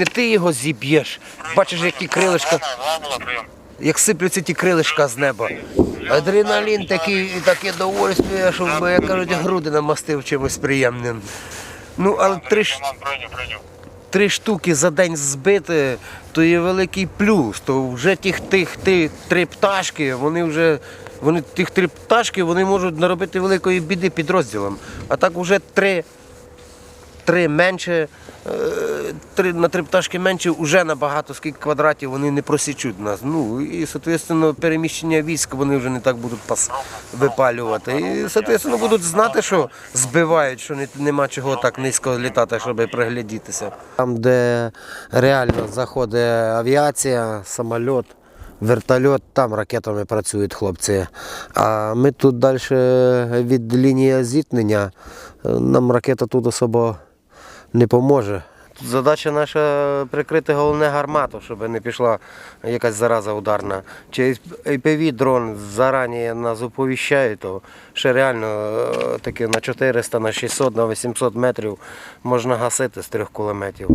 Не ти його зіб'єш. Бачиш, які крилишка, як сиплються ті крилишка з неба. Адреналін такий, таке довольствие, що, як кажуть, груди намастив чимось приємним. Ну, але три, три штуки за день збити, то є великий плюс. То вже тих, тих, тих три пташки, вони вже. Вони тих три пташки вони можуть наробити великої біди підрозділам. А так вже три, три менше, е, три, на три пташки менше вже набагато скільки квадратів вони не просічуть нас. Ну і соответственно переміщення військ вони вже не так будуть випалювати. І соответственно будуть знати, що збивають, що нема чого так низько літати, щоб приглядітися. Там, де реально заходить авіація, самоліт. Вертольот, там ракетами працюють хлопці. А ми тут далі від лінії зіткнення. Нам ракета тут особо не поможе. Тут задача наша прикрити головне гармату, щоб не пішла якась зараза ударна. Чи IPV дрон зарані нас оповіщає, то ще реально е, таки на 400, на 600, на 800 метрів можна гасити з трьох кулеметів.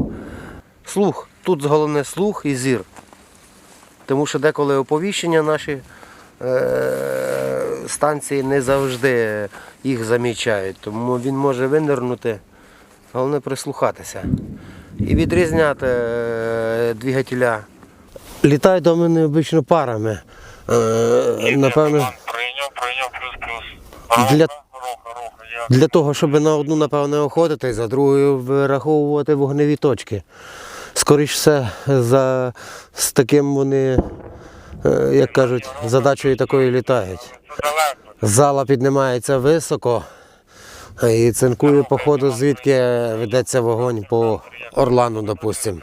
Слух. Тут головне слух і зір. Тому що деколи оповіщення наші е, станції не завжди їх замічають. Тому він може винирнути, головне прислухатися. І відрізняти е, двигателя. Літають до мене обично парами. Е, напевно, прийняв, прийняв, плюс-плюс. Для- для того, щоб на одну, напевно, охотити, за другою вираховувати вогневі точки. Скоріш все, за, з таким вони, е, як кажуть, задачею такою літають. Зала піднімається високо і цинкує по ходу, звідки ведеться вогонь по Орлану, допустимо.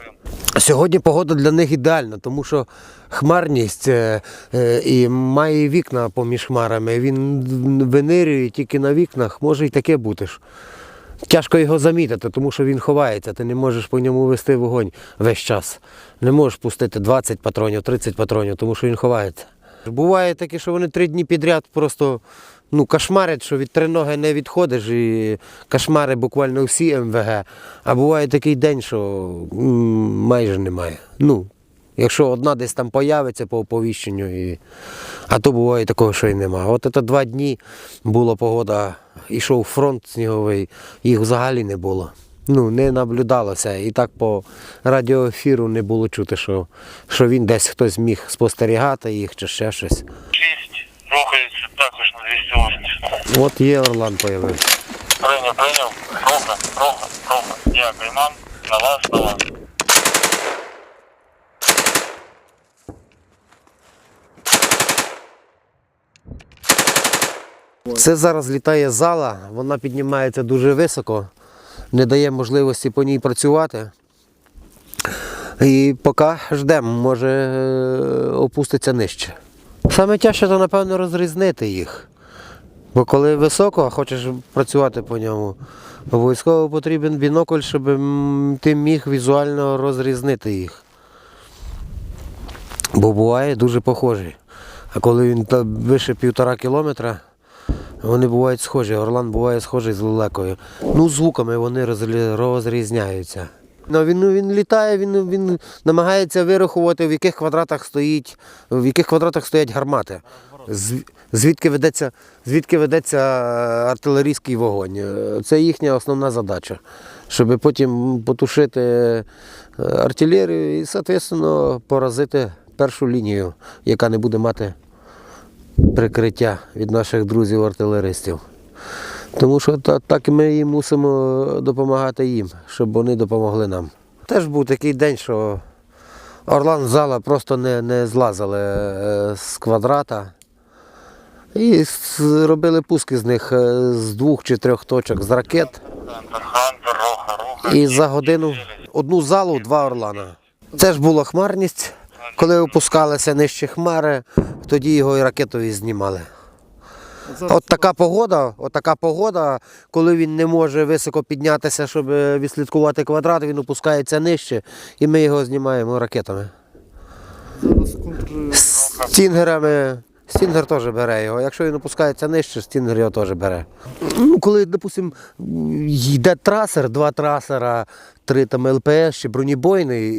Сьогодні погода для них ідеальна, тому що хмарність е, е, і має вікна поміж хмарами. Він винирює тільки на вікнах, може і таке бути. Тяжко його замітити, тому що він ховається, ти не можеш по ньому вести вогонь весь час. Не можеш пустити 20 патронів, 30 патронів, тому що він ховається. Буває таке, що вони три дні підряд просто ну, кошмарять, що від триноги не відходиш і кошмари буквально всі МВГ. А буває такий день, що майже немає. Ну, Якщо одна десь там появиться по оповіщенню, і... а то буває такого, що й нема. От це два дні була погода, йшов фронт сніговий, їх взагалі не було. Ну, не наблюдалося. І так по радіоефіру не було чути, що, що він десь хтось міг спостерігати їх чи ще щось. Шість. Рухається також на 280. От є Орлан появився. Прийняв, прийняв. Руха, руха, руха. Я кайман. На вас, на вас. Це зараз літає зала, вона піднімається дуже високо, не дає можливості по ній працювати. І поки ждемо, може е, опуститься нижче. Саме тяжче, то напевно розрізнити їх. Бо коли високо, а хочеш працювати по ньому, обов'язково потрібен бінокль, щоб ти міг візуально розрізнити їх. Бо буває дуже похожі. А коли він вище півтора кілометра, вони бувають схожі. Орлан буває схожий з лелекою. Ну, звуками вони розрізняються. Ну, він, ну, він літає, він, він намагається вирахувати, в яких квадратах стоїть, в яких квадратах стоять гармати. З- Звідки ведеться, звідки ведеться е, артилерійський вогонь. Е, Це їхня основна задача, щоб потім потушити е, артилерію і, соответственно, поразити першу лінію, яка не буде мати прикриття від наших друзів-артилеристів. Тому що та- так ми їм мусимо допомагати їм, щоб вони допомогли нам. Теж був такий день, що Орлан зала просто не, не злазили з квадрата. І робили пуски з них е, з двох чи трьох точок з ракет. І за годину одну залу два орлана. Це ж була хмарність. Коли опускалися нижче хмари, тоді його і ракетою знімали. От така погода, от така погода, коли він не може високо піднятися, щоб е, відслідкувати квадрат, він опускається нижче, і ми його знімаємо ракетами. Контр... Стінгерами, Стінгер теж бере його. Якщо він опускається нижче, стінгер його теж бере. Ну, коли, допустимо, йде трасер, два трасера, три там ЛПС чи бронебойний,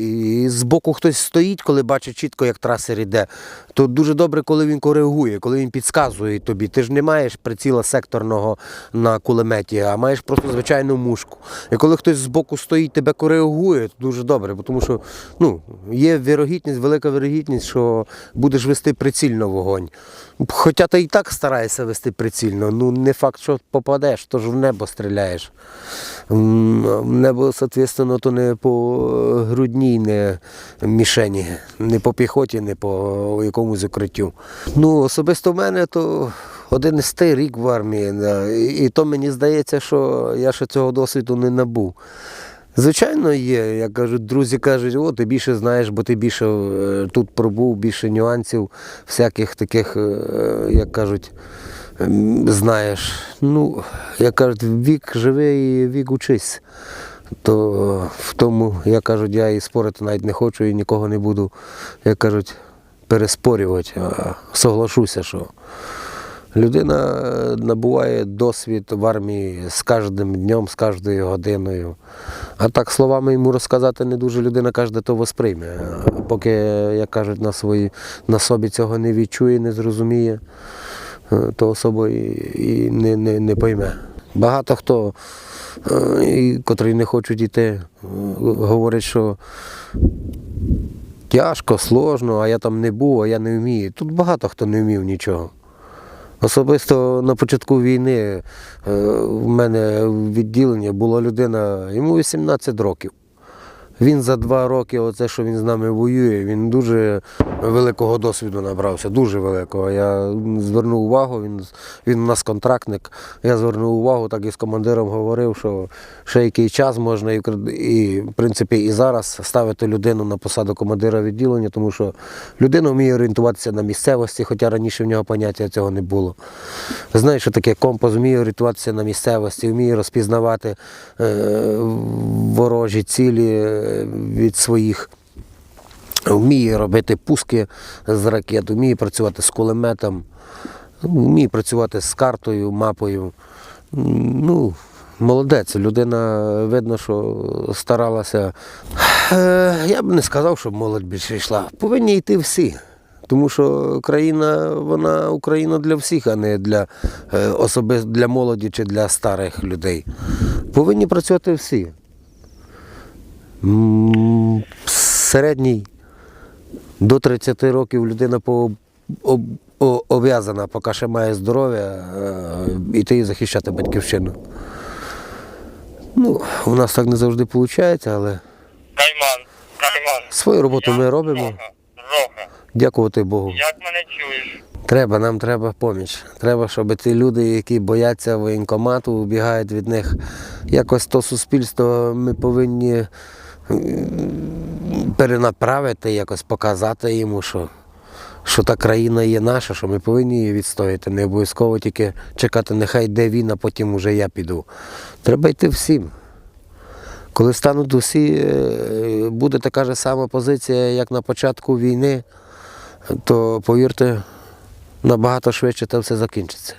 і збоку хтось стоїть, коли бачить чітко, як трасер йде, то дуже добре, коли він коригує, коли він підказує тобі. Ти ж не маєш приціла секторного на кулеметі, а маєш просто звичайну мушку. І коли хтось збоку стоїть, тебе коригує, то дуже добре, тому що ну, є вірогідність, велика вірогідність, що будеш вести прицільно вогонь. Хоча ти і так стараєшся вести прицільно, ну не факт, що попадеш, то ж в небо стріляєш. В небо, соответственно, то не по грудній не мішені, не по піхоті, не по якомусь укриттю. Ну, особисто в мене то 11 рік в армії. І то мені здається, що я ще цього досвіду не набув. Звичайно, є. Як кажуть, друзі кажуть, о, ти більше знаєш, бо ти більше е, тут пробув, більше нюансів, всяких таких, е, як кажуть, ем, знаєш. Ну, як кажуть, вік живи і вік учись. То в тому, як кажуть, я і спорити навіть не хочу і нікого не буду, як кажуть, переспорювати, соглашуся, що людина е, набуває досвід в армії з кожним днем, з кожною годиною. А так словами йому розказати не дуже людина кожне то восприйме. Поки, як кажуть, на, свої, на собі цього не відчує, не зрозуміє, е, то особо і, і не, не, не пойме. Багато хто, е, і, котрі не хочуть йти, е, говорять, що тяжко, сложно, а я там не був, а я не вмію. Тут багато хто не вмів нічого. Особисто на початку війни е, в мене в відділенні була людина, йому 18 років. Він за два роки, оце, що він з нами воює, він дуже великого досвіду набрався, дуже великого. Я звернув увагу, він, він у нас контрактник. Я звернув увагу, так і з командиром говорив, що ще який час можна і, і в принципі, і зараз ставити людину на посаду командира відділення, тому що людина вміє орієнтуватися на місцевості, хоча раніше в нього поняття цього не було. Знаєш, що таке компас, вміє орієнтуватися на місцевості, вміє розпізнавати е, ворожі цілі від своїх. Вміє робити пуски з ракет, вміє працювати з кулеметом, вміє працювати з картою, мапою. Ну, молодець, людина видно, що старалася. Е, Я б не сказав, щоб молодь більше йшла. Повинні йти всі. Тому що країна, вона Україна для всіх, а не для е, особи для молоді чи для старих людей. Повинні працювати всі. Середній до 30 років людина по, поки ще має здоров'я, е, іти і захищати батьківщину. Ну, у нас так не завжди виходить, але Кайман, Кайман. свою роботу ми робимо. Жоха, Дякувати Богу. як мене чуєш? Треба, нам треба поміч. Треба, щоб ті люди, які бояться воєнкомату, убігають від них. Якось то суспільство ми повинні перенаправити, якось показати йому, що, що та країна є наша, що ми повинні її відстояти. Не обов'язково тільки чекати, нехай йде він, а потім уже я піду. Треба йти всім. Коли стануть усі, е, буде така ж сама позиція, як на початку війни, то повірте, набагато швидше це все закінчиться.